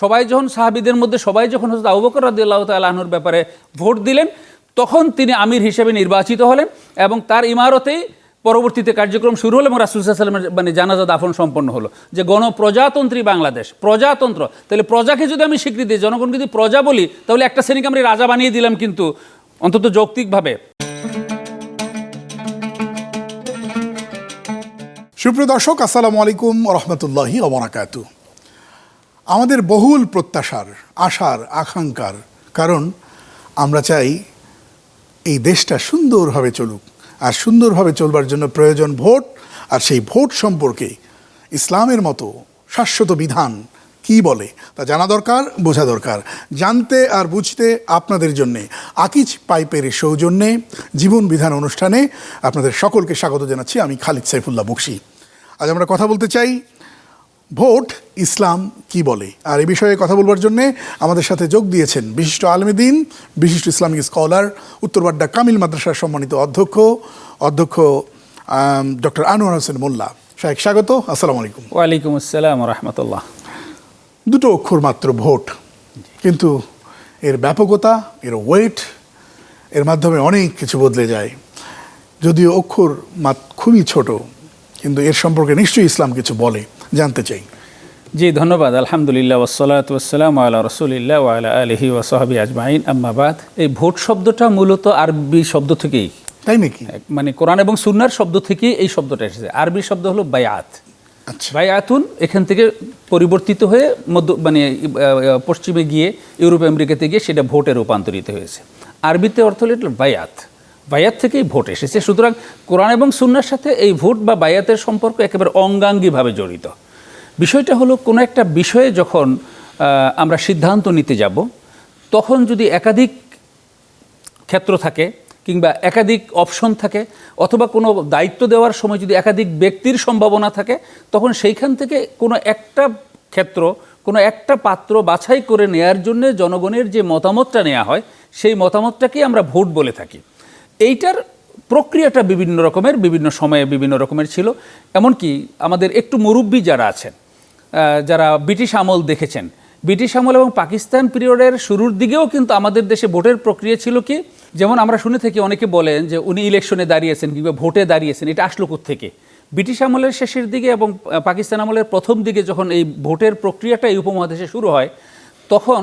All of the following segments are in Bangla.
সবাই যখন সাহাবিদের মধ্যে সবাই যখন হজরত আবু বকর রাদিয়াল্লাহু তাআলা আনহুর ব্যাপারে ভোট দিলেন তখন তিনি আমির হিসেবে নির্বাচিত হলেন এবং তার ইমারতেই পরবর্তীতে কার্যক্রম শুরু হলো এবং রাসুল সাল্লামের মানে জানাজা দাফন সম্পন্ন হলো। যে গণপ্রজাতন্ত্রী বাংলাদেশ প্রজাতন্ত্র তাহলে প্রজাকে যদি আমি স্বীকৃতি দিই, জনগণ যদি প্রজা বলি তাহলে একটা শ্রেণীকে আমি রাজা বানিয়ে দিলাম কিন্তু অন্তত যৌক্তিকভাবে। সুপ্রিয় দর্শক আসসালামু আলাইকুম রহমতুল্লাহি অবরাকাত আমাদের বহুল প্রত্যাশার, আশার, আকাঙ্ক্ষার, কারণ আমরা চাই এই দেশটা সুন্দরভাবে চলুক, আর সুন্দরভাবে চলবার জন্য প্রয়োজন ভোট, আর সেই ভোট সম্পর্কে ইসলামের মতো শাশ্বত বিধান কি বলে তা জানা দরকার, বোঝা দরকার। জানতে আর বুঝতে আপনাদের জন্যে আকিজ পাইপের সৌজন্যে জীবন বিধান অনুষ্ঠানে আপনাদের সকলকে স্বাগত জানাচ্ছি আমি খালিদ সাইফুল্লাহ বক্সি। আজ আমরা কথা বলতে চাই ভোট ইসলাম কি বলে? আর এ বিষয়ে কথা বলবার জন্য আমাদের সাথে যোগ দিয়েছেন বিশিষ্ট আলমদিন বিশিষ্ট ইসলামিক স্কলার উত্তরবাড্ডা কামিল মাদ্রাসার সম্মানিত অধ্যক্ষ অধ্যক্ষ ডক্টর আনোয়ার হোসেন মোল্লা। শাহেক স্বাগত আসসালামু আলাইকুম। ওয়ালাইকুম আসসালাম রহমতুল্লাহ। দুটো অক্ষর মাত্র ভোট কিন্তু এর ব্যাপকতা এর ওয়েট এর মাধ্যমে অনেক কিছু বদলে যায়। যদিও অক্ষর মাত খুবই ছোট কিন্তু এর সম্পর্কে নিশ্চয়ই ইসলাম কিছু বলে। জানতে চাই। জি ধন্যবাদ। আলহামদুলিল্লাহ ওসলাত ওসালাম আল্লাহ রসুলিল্লাহ ওয়ালা আলহি ওসাহাবি আজমাইন। আম্মাবাদ এই ভোট শব্দটা মূলত আরবি শব্দ থেকেই। তাই নাকি? মানে কোরআন এবং সুন্নার শব্দ থেকেই এই শব্দটা এসেছে। আরবি শব্দ হলো বায়াত আচ্ছা। বায়াতুন এখান থেকে পরিবর্তিত হয়ে মধ্য মানে পশ্চিমে গিয়ে ইউরোপ আমেরিকাতে গিয়ে সেটা ভোটে রূপান্তরিত হয়েছে। আরবিতে অর্থ হলো এটা বায়াত বায়াত থেকেই ভোট এসেছে। সুতরাং কোরআন এবং সুন্নার সাথে এই ভোট বা বায়াতের সম্পর্ক একেবারে অঙ্গাঙ্গিভাবে জড়িত। বিষয়টা হলো, কোনো একটা বিষয়ে যখন আমরা সিদ্ধান্ত নিতে যাব, তখন যদি একাধিক ক্ষেত্র থাকে কিংবা একাধিক অপশন থাকে অথবা কোনো দায়িত্ব দেওয়ার সময় যদি একাধিক ব্যক্তির সম্ভাবনা থাকে, তখন সেইখান থেকে কোনো একটা ক্ষেত্র, কোনো একটা পাত্র বাছাই করে নেয়ার জন্য জনগণের যে মতামতটা নেওয়া হয়, সেই মতামতটাকেই আমরা ভোট বলে থাকি। এইটার প্রক্রিয়াটা বিভিন্ন রকমের, বিভিন্ন সময়ে বিভিন্ন রকমের ছিল। এমনকি আমাদের একটু মুরব্বী যারা আছেন যারা ব্রিটিশ আমল দেখেছেন, ব্রিটিশ আমল এবং পাকিস্তান পিরিয়ডের শুরুর দিকেও কিন্তু আমাদের দেশে ভোটের প্রক্রিয়া ছিল কি? যেমন আমরা শুনে থাকি অনেকে বলেন যে উনি ইলেকশনে দাঁড়িয়েছেন কিংবা ভোটে দাঁড়িয়েছেন, এটা আসলো থেকে ব্রিটিশ আমলের শেষের দিকে এবং পাকিস্তান আমলের প্রথম দিকে যখন এই ভোটের প্রক্রিয়াটা এই উপমহাদেশে শুরু হয়, তখন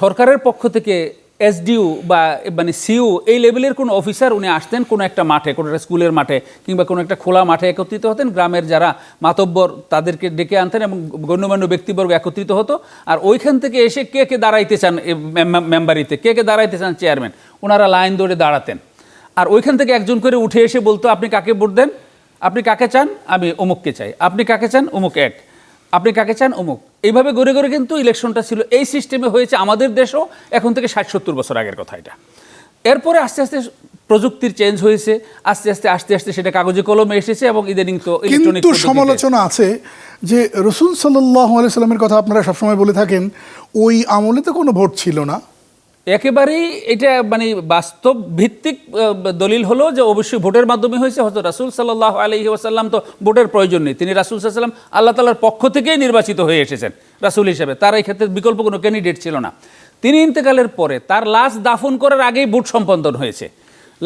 সরকারের পক্ষ থেকে এসডিউ বা মানে সিইউ, এই লেভেলের কোনো অফিসার উনি আসতেন কোনো একটা মাঠে, কোনো একটা স্কুলের মাঠে কিংবা কোনো একটা খোলা মাঠে একত্রিত হতেন। গ্রামের যারা মাতব্বর তাদেরকে ডেকে আনতেন এবং গণ্যমান্য ব্যক্তিবর্গ একত্রিত হতো। আর ওইখান থেকে এসে কে কে দাঁড়াইতে চান মেম্বারিতে, কে কে দাঁড়াইতে চান চেয়ারম্যান ওনারা লাইন ধরে দাঁড়াতেন। আর ওইখান থেকে একজন করে উঠে এসে বলতো, আপনি কাকে ভোট দেন? আপনি কাকে চান? আমি অমুককে চাই। আপনি কাকে চান? অমুক এক। আপনি কাকে চান? অমুক। এইভাবে গড়ে গড়ে কিন্তু ইলেকশনটা ছিল। এই সিস্টেমে হয়েছে আমাদের দেশও এখন থেকে ষাট সত্তর বছর আগের কথা এটা। এরপরে আস্তে আস্তে প্রযুক্তির চেঞ্জ হয়েছে। আস্তে আস্তে আস্তে আস্তে সেটা কাগজে কলমে এসেছে এবং ইদানিং তো ইলেকট্রনিক কিন্তু সমালোচনা আছে যে রসুল সাল্লাহ সাল্লামের কথা আপনারা সবসময় বলে থাকেন ওই আমলে তো কোনো ভোট ছিল না। একেবারেই এটা মানে বাস্তব ভিত্তিক দলিল হলো যে অবশ্যই ভোটের মাধ্যমে হয়েছে। হয়তো রাসুল সাল্লাহ আলহি ওয়াসাল্লাম তো ভোটের প্রয়োজন নেই। তিনি রাসুল সাল্লাম আল্লাহ তালার পক্ষ থেকেই নির্বাচিত হয়ে এসেছেন রাসুল হিসেবে। তার এই ক্ষেত্রে বিকল্প কোনো ক্যান্ডিডেট ছিল না। তিনি ইন্তেকালের পরে তার লাশ দাফন করার আগেই ভোট সম্পাদন হয়েছে।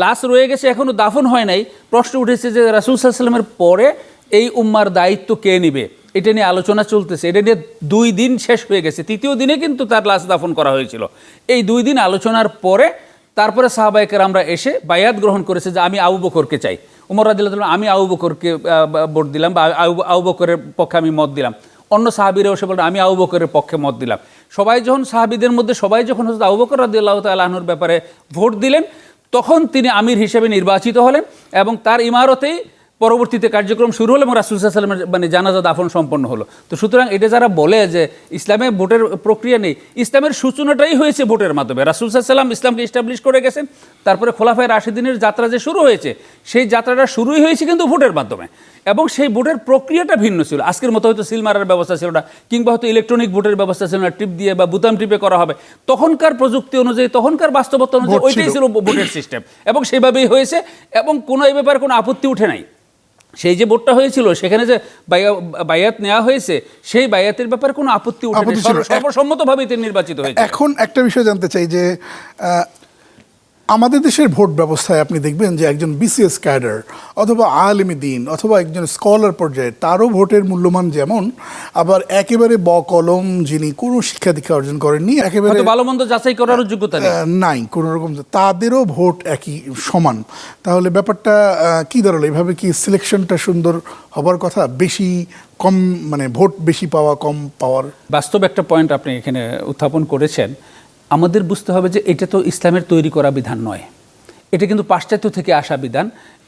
লাশ রয়ে গেছে এখনও দাফন হয় নাই। প্রশ্ন উঠেছে যে রাসুল সাল্লামের পরে এই উম্মার দায়িত্ব কে নিবে? এটা নিয়ে আলোচনা চলতেছে, এটা নিয়ে দুই দিন শেষ হয়ে গেছে, তৃতীয় দিনে কিন্তু তার লাশ দাফন করা হয়েছিল। এই দুই দিন আলোচনার পরে তারপরে সাহাবাইকার আমরা এসে বায়াত গ্রহণ করেছে যে আমি আবু বকরকে চাই। উমর রাদিল্লাহ আমি আবু বকরকে ভোট দিলাম বা আবু- বকরের পক্ষে আমি মত দিলাম। অন্য সাহাবিরাও এসে বললেন, আমি আবু বকরের পক্ষে মত দিলাম। সবাই যখন সাহাবিদের মধ্যে, সবাই যখন হচ্ছে আবু বকর রাদিল্লাহ তাল্লাহনুর ব্যাপারে ভোট দিলেন, তখন তিনি আমির হিসেবে নির্বাচিত হলেন এবং তার ইমারতেই পরবর্তীতে কার্যক্রম শুরু হলো এবং রাসুল সাল্লামের মানে জানাজা দাফন সম্পন্ন হলো। তো সুতরাং এটা যারা বলে যে ইসলামে ভোটের প্রক্রিয়া নেই ইসলামের সূচনাটাই হয়েছে ভোটের মাধ্যমে। রাসুল সাল্লাম ইসলামকে ইস্টাবলিশ করে গেছেন তারপরে খোলাফায় রাশিদিনের যাত্রা যে শুরু হয়েছে সেই যাত্রাটা শুরুই হয়েছে কিন্তু ভোটের মাধ্যমে। এবং সেই ভোটের প্রক্রিয়াটা ভিন্ন ছিল। আজকের মতো হয়তো সিল মারার ব্যবস্থা ছিল না কিংবা হয়তো ইলেকট্রনিক ভোটের ব্যবস্থা ছিল না টিপ দিয়ে বা বুতাম টিপে করা হবে। তখনকার প্রযুক্তি অনুযায়ী তখনকার বাস্তবতা অনুযায়ী ওইটাই ছিল। ভোটের সিস্টেম এবং সেইভাবেই হয়েছে এবং কোনো এই ব্যাপারে কোনো আপত্তি উঠে নাই। সেই যে ভোটটা হয়েছিল সেখানে যে বায়া- বায়াত নেওয়া হয়েছে সেই বায়াতের ব্যাপারে কোনো আপত্তি উঠেনি ছিল না। সর্বসম্মতভাবে তিনি নির্বাচিত হয়েছে এখন একটা বিষয় জানতে চাই যে আহ, আমাদের দেশের ভোট ব্যবস্থায় আপনি দেখবেন যে একজন বিসিএস ক্যাডার অথবা আলিমী দিন অথবা একজন স্কলার পর্যায়ে তারও ভোটের মূল্যমান যেমন আবার একেবারে ব কলম যিনি কোনো শিক্ষা দীক্ষা অর্জন করেননি একেবারে ভালো মন্দ যাচাই করারও যোগ্যতা নাই। কোনো রকম তাদেরও ভোট একই সমান। তাহলে ব্যাপারটা কি দাঁড়াল? এভাবে কি সিলেকশনটা সুন্দর হবার কথা? বেশি কম মানে ভোট বেশি পাওয়া কম পাওয়ার? বাস্তব একটা পয়েন্ট আপনি এখানে উত্থাপন করেছেন। আমাদের বুঝতে হবে যে এটা তো ইসলামের তৈরি করা বিধান নয়। এটা কিন্তু পাশ্চাত্য থেকে আসা বিধান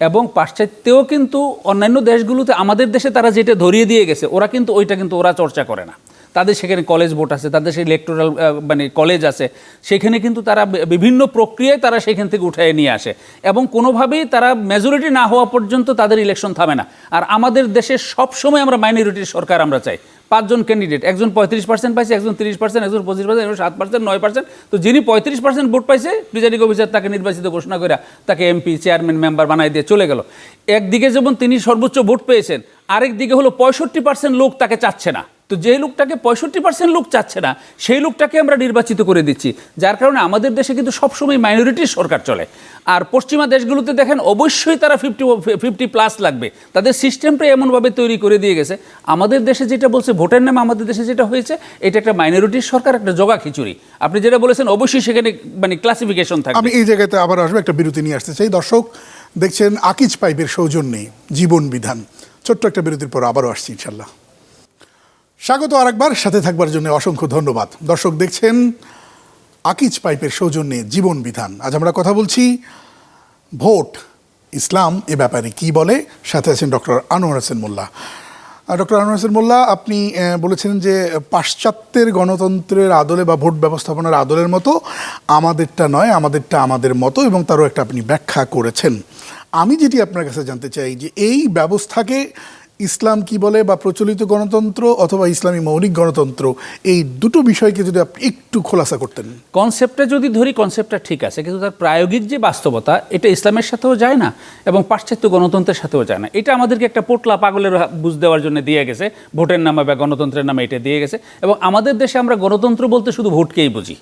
এবং পাশ্চাত্যেও কিন্তু অন্যান্য দেশগুলোতে আমাদের দেশে তারা যেটা ধরিয়ে দিয়ে গেছে, ওরা কিন্তু ওইটা কিন্তু ওরা চর্চা করে না। তাদের সেখানে কলেজ বোর্ড আছে, তাদের সেই ইলেকটোরাল মানে কলেজ আছে, সেখানে কিন্তু তারা বিভিন্ন প্রক্রিয়ায় তারা সেখান থেকে উঠায় নিয়ে আসে এবং কোনোভাবেই তারা মেজরিটি না হওয়া পর্যন্ত তাদের ইলেকশন থামে না। আর আমাদের দেশে সবসময় আমরা মাইনরিটির সরকার আমরা চাই। পাঁচজন ক্যান্ডিডেট একজন পঁয়ত্রিশ পার্সেন্ট পাইছে, একজন তিরিশ পার্সেন্ট একজন পঁচিশ পার্সেন্ট একজন সাত পার্সেন্ট নয় পার্সেন্ট তো যিনি পঁয়ত্রিশ পার্সেন্ট ভোট পাইছে প্রিজাইডিং অফিসার তাকে নির্বাচিত ঘোষণা করে তাকে এমপি, চেয়ারম্যান, মেম্বার বানাই দিয়ে চলে গেল। একদিকে যেমন তিনি সর্বোচ্চ ভোট পেয়েছেন আরেক দিকে হলো পঁয়ষট্টি পার্সেন্ট লোক তাকে চাচ্ছে না। তো যে লোকটাকে পঁয়ষট্টি পার্সেন্ট লোক চাচ্ছে না, সেই লোকটাকে আমরা নির্বাচিত করে দিচ্ছি। যার কারণে আমাদের দেশে কিন্তু সবসময় মাইনরিটির সরকার চলে। আর পশ্চিমা দেশগুলোতে দেখেন, অবশ্যই তারা ফিফটি ফিফটি প্লাস লাগবে। তাদের সিস্টেমটা এমনভাবে তৈরি করে দিয়ে গেছে। আমাদের দেশে যেটা বলছে, ভোটের নামে আমাদের দেশে যেটা হয়েছে, এটা একটা মাইনরিটির সরকার, একটা জগা খিচুড়ি। আপনি যেটা বলেছেন, অবশ্যই সেখানে মানে ক্লাসিফিকেশন থাকবে। আমি এই জায়গাতে আবার আসব, একটা বিরতি নিয়ে আসতে চাই। দর্শক, দেখছেন, আকিজ পাইপের সৌজন্যে জীবন বিধান। ছোট্ট একটা বিরতির পর আবারও আসছি, ইনশাল্লাহ। স্বাগত আরেকবার, সাথে থাকবার জন্য অসংখ্য ধন্যবাদ। দর্শক দেখছেন আকিজ পাইপের সৌজন্যে জীবন বিধান। আজ আমরা কথা বলছি, ভোট, ইসলাম এ ব্যাপারে কি বলে? সাথে আছেন ডক্টর আনোয়ার হোসেন মোল্লা। ডক্টর আনোয়ার হোসেন মোল্লা, আপনি বলেছেন যে পাশ্চাত্যের গণতন্ত্রের আদলে বা ভোট ব্যবস্থাপনার আদলের মতো আমাদেরটা নয়, আমাদেরটা আমাদের মতো এবং তারও একটা আপনি ব্যাখ্যা করেছেন। আমি যেটি আপনার কাছে জানতে চাই যে এই ব্যবস্থাকে ইসলাম কি বলে বা প্রচলিত গণতন্ত্র অথবা ইসলামী মৌলিক গণতন্ত্র, এই দুটো বিষয়কে যদি আপনি একটু খোলাসা করতেন। কনসেপ্টটা যদি ধরি, কনসেপ্টটা ঠিক আছে, কিন্তু তার প্রায়োগিক যে বাস্তবতা, এটা ইসলামের সাথেও যায় না এবং পাশ্চাত্য গণতন্ত্রের সাথেও যায় না। এটা আমাদেরকে একটা পোটলা পাগলের বুঝ দেওয়ার জন্য দিয়ে গেছে, ভোটের নামে বা গণতন্ত্রের নামে এটা দিয়ে গেছে। এবং আমাদের দেশে আমরা গণতন্ত্র বলতে শুধু ভোটকেই বুঝি।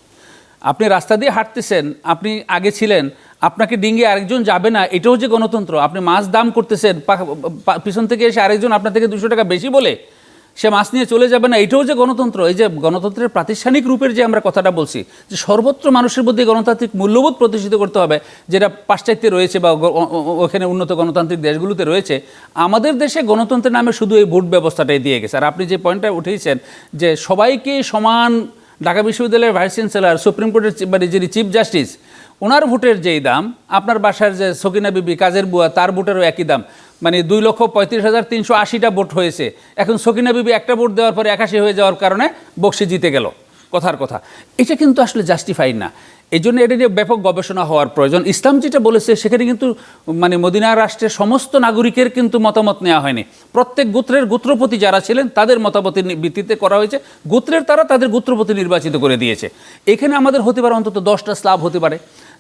আপনি রাস্তা দিয়ে হাঁটতেছেন, আপনি আগে ছিলেন, আপনাকে ডিঙ্গে আরেকজন যাবে না, এটাও যে গণতন্ত্র। আপনি মাছ দাম করতেছেন পিছন থেকে এসে আরেকজন আপনার থেকে দুশো টাকা বেশি বলে, সে মাছ নিয়ে চলে যাবে না, এটাও যে গণতন্ত্র। এই যে গণতন্ত্রের প্রাতিষ্ঠানিক রূপের যে আমরা কথাটা বলছি, যে সর্বত্র মানুষের মধ্যে গণতান্ত্রিক মূল্যবোধ প্রতিষ্ঠিত করতে হবে, যেটা পাশ্চাত্যে রয়েছে বা ওখানে উন্নত গণতান্ত্রিক দেশগুলোতে রয়েছে, আমাদের দেশে গণতন্ত্রের নামে শুধু এই ভোট ব্যবস্থাটাই দিয়ে গেছে। আর আপনি যে পয়েন্টটা উঠেছেন, যে সবাইকে সমান ঢাকা বিশ্ববিদ্যালয়ের ভাইস চ্যান্সেলর, সুপ্রিম কোর্টের মানে যিনি চিফ জাস্টিস, ওনার ভোটের যেই দাম, আপনার বাসার যে সকিনা বিবি, কাজের বুয়া, তার ভোটেরও একই দাম। মানে দুই লক্ষ পঁয়ত্রিশ হাজার তিনশো আশিটা ভোট হয়েছে। এখন সকিনা বিবি একটা ভোট দেওয়ার পরে একাশি হয়ে যাওয়ার কারণে বক্সি জিতে গেল। কথার কথা। এটা কিন্তু আসলে জাস্টিফাইড না। এই জন্য এটা নিয়ে ব্যাপক গবেষণা হওয়ার প্রয়োজন। ইসলাম যেটা বলেছে, সেখানে কিন্তু মানে মদিনা রাষ্ট্রের সমস্ত নাগরিকের কিন্তু মতামত নেওয়া হয়নি। প্রত্যেক গোত্রের গোত্রপতি যারা ছিলেন, তাদের মতামতের ভিত্তিতে করা হয়েছে। গোত্রের তারা তাদের গোত্রপতি নির্বাচিত করে দিয়েছে। এখানে আমাদের হতে পারে অন্তত দশটা স্লাব হতে পারে।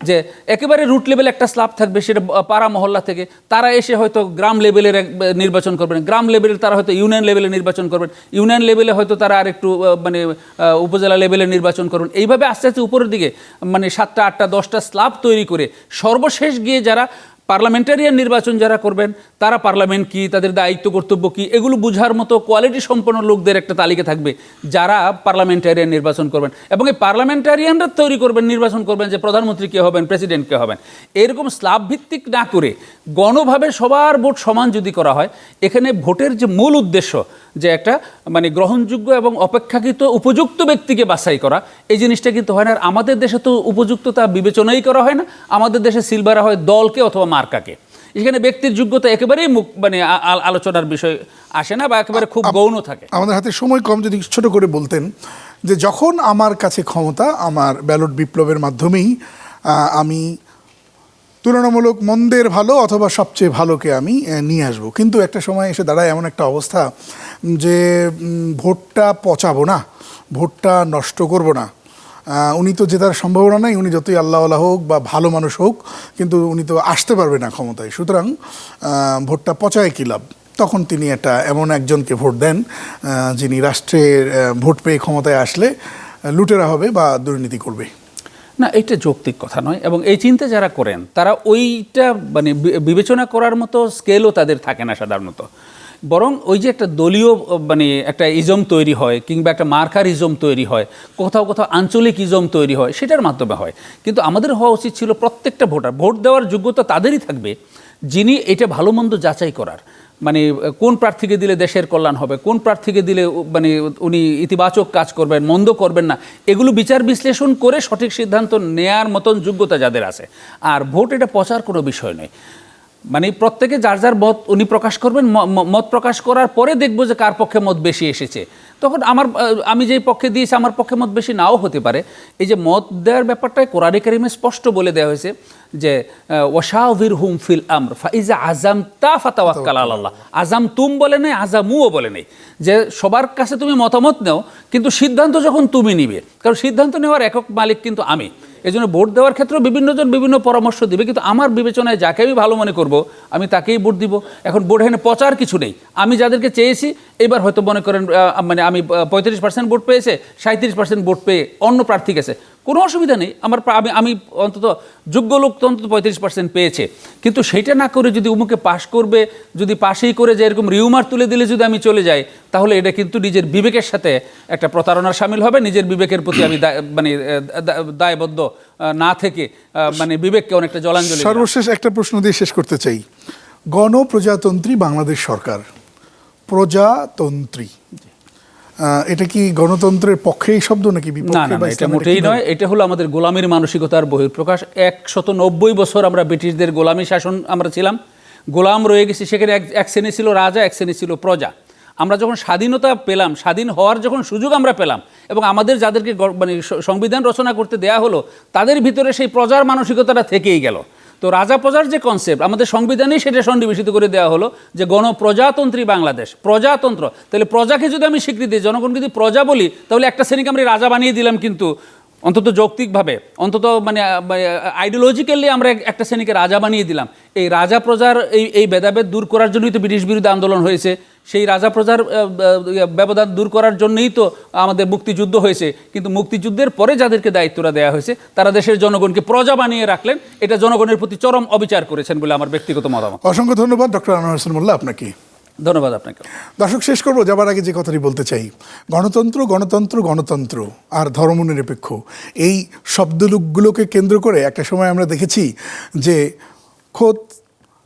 যে একেবারে রুট লেভেল একটা স্লাব থাকবে সেটা পাড়া মহল্লা থেকে। তারা এসে হয়তো গ্রাম লেভেলের নির্বাচন করবেন। গ্রাম লেভেলের তারা হয়তো ইউনিয়ন লেভেলে নির্বাচন করবেন। ইউনিয়ন লেভেলে হয়তো তারা আর একটু মানে উপজেলা লেভেলে নির্বাচন করবেন এইভাবে আস্তে আস্তে উপরের দিকে মানে সাতটা, আটটা, দশটা স্লাব তৈরি করে সর্বশেষ গিয়ে যারা পার্লামেন্টারিয়ান নির্বাচন যারা করবেন, তারা পার্লামেন্ট কি, তাদের দায়িত্ব কর্তব্য কি, এগুলো বুঝার মতো কোয়ালিটি সম্পন্ন লোকদের একটা তালিকা থাকবে যারা পার্লামেন্টারিয়ান নির্বাচন করবেন। এবং এই পার্লামেন্টারিয়ানরা তৈরি করবেন, নির্বাচন করবেন যে প্রধানমন্ত্রী কে হবেন প্রেসিডেন্ট কে হবেন। এরকম স্লাব ভিত্তিক না করে গণভাবে সবার ভোট সমান যদি করা হয়, এখানে ভোটের যে মূল উদ্দেশ্য যে একটা মানে গ্রহণযোগ্য এবং অপেক্ষাকৃত উপযুক্ত ব্যক্তিকে বাছাই করা, এই জিনিসটা কিন্তু হয় না। আর আমাদের দেশে তো উপযুক্ততা বিবেচনাই করা হয় না। আমাদের দেশে সিলভারা হয় দলকে অথবা মার্কাকে। এখানে ব্যক্তির যোগ্যতা একেবারেই মুখ মানে আলোচনার বিষয় আসে না বা একেবারে খুব গৌণ থাকে। আমাদের হাতে সময় কম যদি ছোট করে বলতেন যে যখন আমার কাছে ক্ষমতা আমার ব্যালট বিপ্লবের মাধ্যমেই আমি তুলনামূলক মন্দের ভালো অথবা সবচেয়ে ভালোকে আমি নিয়ে আসব। কিন্তু একটা সময় এসে দাঁড়ায় এমন একটা অবস্থা যে ভোটটা পচাবো না ভোটটা নষ্ট করব না। উনি তো জেতার সম্ভাবনা নাই, উনি যতই আল্লাহওয়ালা হোক বা ভালো মানুষ হোক, কিন্তু উনি তো আসতে পারবে না ক্ষমতায়। সুতরাং ভোটটা পচায় কি লাভ? তখন তিনি একটা এমন একজনকে ভোট দেন যিনি রাষ্ট্রের ভোট পেয়ে ক্ষমতায় আসলে লুটেরা হবে বা দুর্নীতি করবে। না এটা যৌক্তিক কথা নয় এবং এই চিন্তা যারা করেন, তারা ওইটা মানে বিবেচনা করার মতো স্কেলও তাদের থাকে না সাধারণত। বরং ওই যে একটা দলীয় মানে একটা ইজম তৈরি হয় কিংবা একটা মার্কার ইজম তৈরি হয়, কোথাও কোথাও আঞ্চলিক ইজম তৈরি হয়, সেটার মাধ্যমে হয়। কিন্তু আমাদের হওয়া উচিত ছিল প্রত্যেকটা ভোটার, ভোট দেওয়ার যোগ্যতা তাদেরই থাকবে, যিনি এটা ভালো মন্দ যাচাই করার। মানে কোন প্রার্থীকে দিলে দেশের কল্যাণ হবে, কোন প্রার্থীকে দিলে মানে উনি ইতিবাচক কাজ করবেন, মন্দ করবেন না, এগুলো বিচার বিশ্লেষণ করে সঠিক সিদ্ধান্ত নেয়ার মতন যোগ্যতা যাদের আছে। আর ভোট এটা পচার কোনো বিষয় নয়। মানে প্রত্যেকে যার যার মত উনি প্রকাশ করবেন মত প্রকাশ করার পরে দেখব যে কার পক্ষে মত বেশি এসেছে। তখন আমার আমি যেই পক্ষে দিয়েছি আমার পক্ষে মত বেশি নাও হতে পারে। এই যে মত দেওয়ার ব্যাপারটাই কোরআনে কারিমে স্পষ্ট বলে দেওয়া হয়েছে যে ওয়াশাভির হুম ফিল আমর, ফাইজা আজাম তা ফাতাওয়াক্কাল আল্লাহ। আজাম তুম বলে নেই আজামুও বলে নেই। যে সবার কাছে তুমি মতামত নাও, কিন্তু সিদ্ধান্ত যখন তুমি নিবে, কারণ সিদ্ধান্ত নেওয়ার একক মালিক কিন্তু আমি। এই জন্য ভোট দেওয়ার ক্ষেত্রেও বিভিন্নজন বিভিন্ন পরামর্শ দিবে। কিন্তু আমার বিবেচনায় যাকে আমি ভালো মনে করব, আমি তাকেই ভোট দিব। এখন ভোট এখানে পচার কিছু নেই। আমি যাদেরকে চেয়েছি, এবার হয়তো মনে করেন মানে আমি পঁয়ত্রিশ পার্সেন্ট ভোট পেয়েছে সাঁত্রিশ পার্সেন্ট ভোট পেয়ে অন্য প্রার্থী গেছে। কোনো অসুবিধা নেই। আমার আমি আমি অন্তত যোগ্য লোক তো অন্তত পঁয়ত্রিশ পেয়েছে। কিন্তু সেইটা না করে যদি উমুকে পাশ করবে, যদি পাশেই করে যে এরকম রিউমার তুলে দিলে যদি আমি চলে যাই, তাহলে এটা কিন্তু নিজের বিবেকের সাথে একটা প্রতারণার সামিল হবে। নিজের বিবেকের প্রতি আমি মানে দায়বদ্ধ না থেকে মানে বিবেককে অনেকটা জলাঞ্জলি সর্বশেষ একটা প্রশ্ন দিয়ে শেষ করতে চাই। গণপ্রজাতন্ত্রী বাংলাদেশ সরকার। প্রজাতন্ত্রী। এটা কি গণতন্ত্রের পক্ষে এই শব্দ নাকি না না এটা মোটেই নয়। এটা হলো আমাদের গোলামির মানসিকতার বহিঃপ্রকাশ। একশত নব্বই বছর আমরা ব্রিটিশদের গোলামী শাসন আমরা ছিলাম। গোলাম রয়ে গেছি সেখানে এক এক শ্রেণি ছিল রাজা এক শ্রেণি ছিল প্রজা। আমরা যখন স্বাধীনতা পেলাম স্বাধীন হওয়ার যখন সুযোগ আমরা পেলাম এবং আমাদের যাদেরকে মানে সংবিধান রচনা করতে দেয়া হলো তাদের ভিতরে সেই প্রজার মানসিকতাটা থেকেই গেল। তো রাজা প্রজার যে কনসেপ্ট আমাদের সংবিধানেই সেটা সন্নিবেশিত করে দেওয়া হলো যে গণপ্রজাতন্ত্রী বাংলাদেশ প্রজাতন্ত্র। তাহলে প্রজাকে যদি আমি স্বীকৃতি দিই, জনগণ যদি প্রজা বলি তাহলে একটা শ্রেণীকে আমরা রাজা বানিয়ে দিলাম কিন্তু অন্তত যৌক্তিকভাবে অন্তত মানে আইডিওলজিক্যালি আমরা একটা শ্রেণীকে রাজা বানিয়ে দিলাম। এই রাজা প্রজার এই এই ভেদাভেদ দূর করার জন্যই তো ব্রিটিশ বিরুদ্ধে আন্দোলন হয়েছে। সেই রাজা প্রজার ব্যবধান দূর করার জন্যই তো আমাদের মুক্তিযুদ্ধ হয়েছে। কিন্তু মুক্তিযুদ্ধের পরে যাদেরকে দায়িত্বটা দেওয়া হয়েছে তারা দেশের জনগণকে প্রজা বানিয়ে রাখলেন। এটা জনগণের প্রতি চরম অবিচার করেছেন বলে আমার ব্যক্তিগত মতামত। অসংখ্য ধন্যবাদ ডক্টর আনোয়ার হোসেন মোল্লা আপনাকে। ধন্যবাদ আপনাকে। দর্শক শেষ করব যাবার আগে যে কথাটি বলতে চাই। গণতন্ত্র গণতন্ত্র গণতন্ত্র আর ধর্মনিরপেক্ষ। এই শব্দলোকগুলোকে কেন্দ্র করে একটা সময় আমরা দেখেছি যে খোদ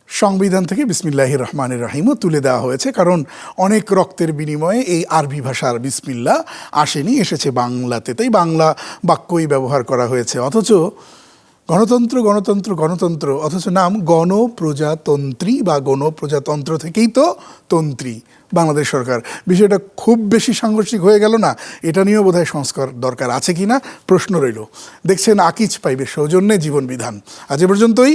সংবিধান থেকে বিসমিল্লাহ রহমানের রাহিমও তুলে দেওয়া হয়েছে, কারণ অনেক রক্তের বিনিময়ে এই আরবি ভাষার বিসমিল্লা আসেনি, এসেছে বাংলাতে। তাই বাংলা বাক্যই ব্যবহার করা হয়েছে। অথচ গণতন্ত্র গণতন্ত্র গণতন্ত্র, অথচ নাম গণপ্রজাতন্ত্রী বা গণপ্রজাতন্ত্র থেকেই তো তন্ত্রী বাংলাদেশ সরকার। বিষয়টা খুব বেশি সাংঘর্ষিক হয়ে গেল না? এটা নিয়েও বোধহয় সংস্কার দরকার আছে কি না প্রশ্ন রইল। দেখছেন আকিজ পাইবে সৌজন্যে জীবন বিধান। আজ এ পর্যন্তই।